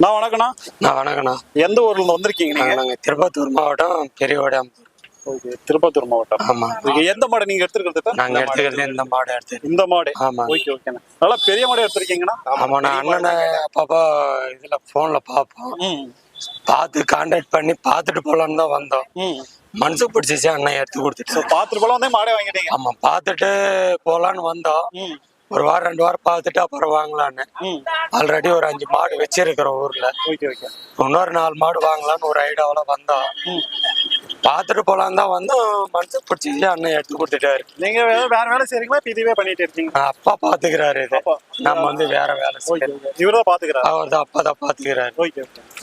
நான் வணக்கண்ணா நான் வணக்கண்ணா எந்த ஊர்ல இருந்து வந்திருக்கீங்க நீங்க? நாங்கள் திருப்பத்தூர் மாவட்டம் பெரியவடாம்பூர் ஓகே திருப்பத்தூர் மாவட்டம். ஆமா. எந்த மாடு நீங்க எடுத்துருக்கிறது நாங்கள் எடுத்துக்கிறது இந்த மாடு எடுத்து. இந்த மாடு. ஆமா. ஓகே ஓகேண்ணா. நல்லா பெரிய மாடு எடுத்திருக்கீங்கண்ணா? ஆமா நான் அண்ணனை அப்பப்போ இதில் ஃபோனில் பார்ப்போம். ம். பார்த்து கான்டாக்ட் பண்ணி பார்த்துட்டு போகலான்னு தான் வந்தோம். மனசு பிடிச்சிச்சு அண்ணன் எடுத்து கொடுத்துட்டு. பாத்துட்டு போல வந்து மாடே வாங்கிட்டீங்க. ஆமா பார்த்துட்டு போகலான்னு வந்தோம். ஒரு வாரம் ரெண்டு வாரம் பார்த்துட்டு அப்புறம் வாங்கலான்னு. ஆல்ரெடி ஒரு அஞ்சு மாடு வச்சிருக்கிறோம் ஊர்ல. இன்னொரு நாலு மாடு வாங்கலாம்னு ஒரு ஐடியாவில் வந்தோம். பார்த்துட்டு போகலான்னு தான் வந்தோம். மனசு பிடிச்சிச்சு அண்ணன் எடுத்து கொடுத்துட்டாரு. நீங்க வேற வேலை செய்றீங்களா? இதுவே பண்ணிட்டு இருக்கீங்க அப்பா பாத்துக்கிறாரு இது. நம்ம வந்து வேற வேலை ஓகே இவர் தான் பாத்துக்கிறாரு அவர் தான் அப்பா தான் பாத்துக்கிறாரு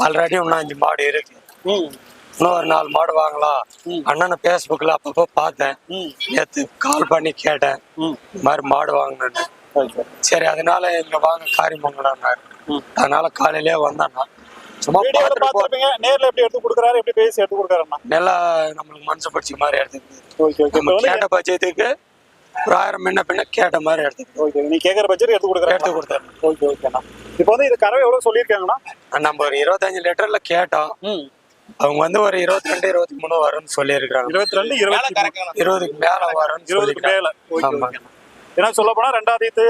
ஆல்ரெடி இன்னும் அஞ்சு மாடு இருக்கு. இன்னும் ஒரு நாலு மாடு வாங்கலாம். அண்ணனை பேஸ்புக்ல அப்பப்போ பார்த்தேன். நேத்து கால் பண்ணி கேட்டேன். இந்த மாதிரி மாடு வாங்கணும்னு. ஓகே சரி அதனால இங்க வாங்க காரியமங்களான்னாரு ம். அதனால காலையிலே வந்தேன்னா சும்மா வீடியோல பார்த்துட்டு போ பாத்துருப்பீங்க நேர்ல எப்படி எடுத்து கொடுக்குறாரு எப்படி பேசி எடுத்து கொடுக்குறாருண்ணா நல்லா நம்மளுக்கு மனசு பிடிச்ச மாதிரி நம்ம கேட்ட பட்சத்துக்கு ஒரு ஆயிரம் முன்ன பின்ன கேட்ட மாதிரி எடுத்து ஓகே நீ கேக்குற பட்ஜெட் எடுத்து கொடுக்குறாரு எடுத்து கொடுத்தாரு ஓகே ஓகேண்ணா இப்போ வந்து இது கறவை எவ்வளவு சொல்லியிருக்காங்கண்ணா? நம்ம ஒரு இருபத்தஞ்சு லிட்டர்ல கேட்டோம். அவங்க வந்து ஒரு இருபத்தி ரெண்டு இருபத்தி மூணு வரும்னு சொல்லியிருக்காங்க இருபத்தி ரெண்டு இருபத்தி மூணு. இருபதுக்கு மேல வரும்னு இருபதுக்கு மேல. ஓகே ஆமா. ஓகேண்ணா ஏன்னா சொல்ல போனா ரெண்டாயிரத்து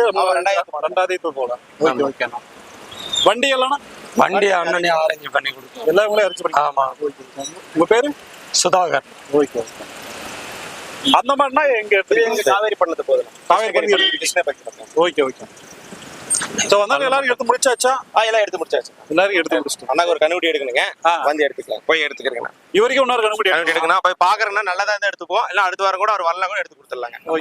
ரெண்டாயிரத்து போல. வண்டி எல்லாம்? வண்டி அண்ணனே அரேஞ்ச் பண்ணி கொடுத்தோம். எல்லா உங்களே அரிச்சு பண்ணி ஆமா. உங்க பேரு? சுதாகர். ஓகே அந்த மாதிரினா எங்க காவேரி பண்ணது போதும். Kaveri okay okay. ஸோ வந்தாலும் எல்லாரும் எடுத்து முடிச்சாச்சா? ஆ எல்லாம் எடுத்து முடிச்சாச்சு. எல்லாரும் எடுத்து முடிச்சிட்டோம். அண்ணாக்கு ஒரு கண்ணுக்குட்டி எடுக்கணுங்க. வந்து எடுத்துக்கலாம். போய் எடுத்துக்கிறேங்க. இவரைக்கும் இன்னொரு கண்ணுக்குட்டி எடுக்கணும். போய் பாக்குறேன்னா நல்லதா இருந்தா எடுத்துக்குவோம். இல்ல அடுத்த வாரம் கூட அவர் வரலாம் கூட எடுத்து கொடுத்துடலாங்க.